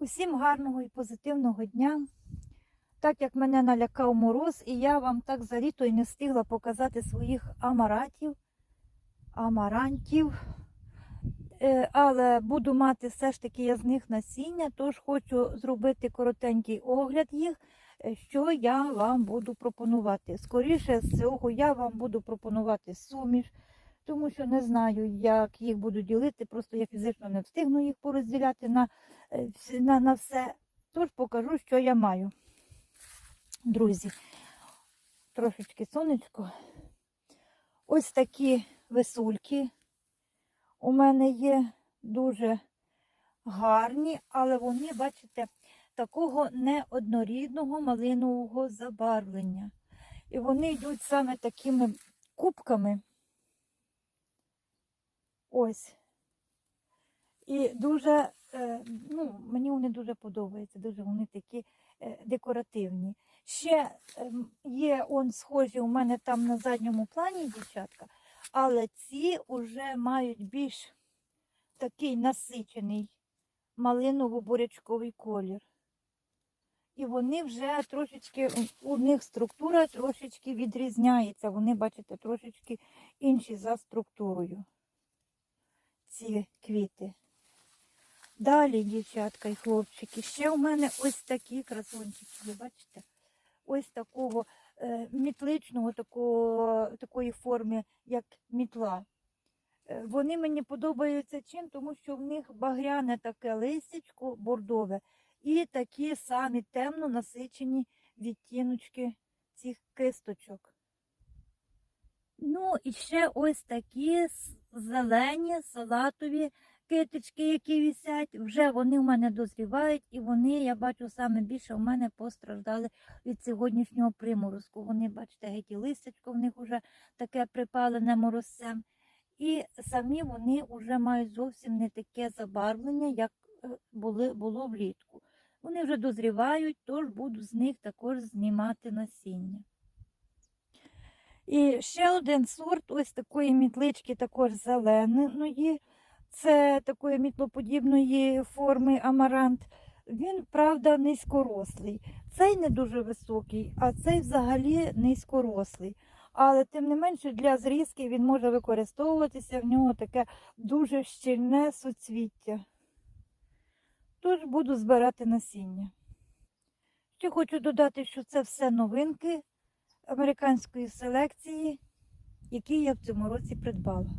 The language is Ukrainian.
Усім гарного і позитивного дня. Так як мене налякав мороз, і я вам так за літо і не встигла показати своїх амаратів, амарантів. Е, Але буду мати все ж таки я з них насіння, тож хочу зробити коротенький огляд їх, е, що я вам буду пропонувати. Скоріше з цього я вам буду пропонувати суміш, тому що не знаю, як їх буду ділити, просто я фізично не встигну їх порозділяти на, е, на, на все. Тож покажу, що я маю. Друзі, трошечки сонечко. Ось такі висульки у мене є дуже гарні, але вони, бачите, такого неоднорідного малинового забарвлення. І вони йдуть саме такими кубками. Ось. І дуже, е, ну, мені вони дуже подобаються, дуже вони такі е, декоративні. Ще ем, є он схожі у мене там на задньому плані, дівчатка, але ці вже мають більш такий насичений малиново-бурячковий колір. І вони вже трошечки, у них структура трошечки відрізняється. Вони, бачите, трошечки інші за структурою. Ці квіти. Далі, дівчатка і хлопчики, ще у мене ось такі красунчики, ви бачите? Ось такого е, мітличного такого, такої форми, як мітла. Е, Вони мені подобаються чим, тому що в них багряне таке листячко бордове і такі самі темно насичені відтіночки цих кисточок. Ну, і ще ось такі зелені салатові китички, які висять. Вже вони в мене дозрівають, і вони, я бачу, саме більше у мене постраждали від сьогоднішнього приморозку. Вони, бачите, геть і листячко в них вже таке припалене морозцем. І самі вони вже мають зовсім не таке забарвлення, як е, були, було влітку. Вони вже дозрівають, тож буду з них також знімати насіння. І ще один сорт ось такої мітлички, також зеленої. Це такої мітлоподібної форми амарант. Він, правда, низькорослий. Цей не дуже високий, а цей взагалі низькорослий. Але тим не менше для зрізки він може використовуватися, в нього таке дуже щільне суцвіття. Тож буду збирати насіння. Ще хочу додати, що це все новинки американської селекції, які я в цьому році придбала.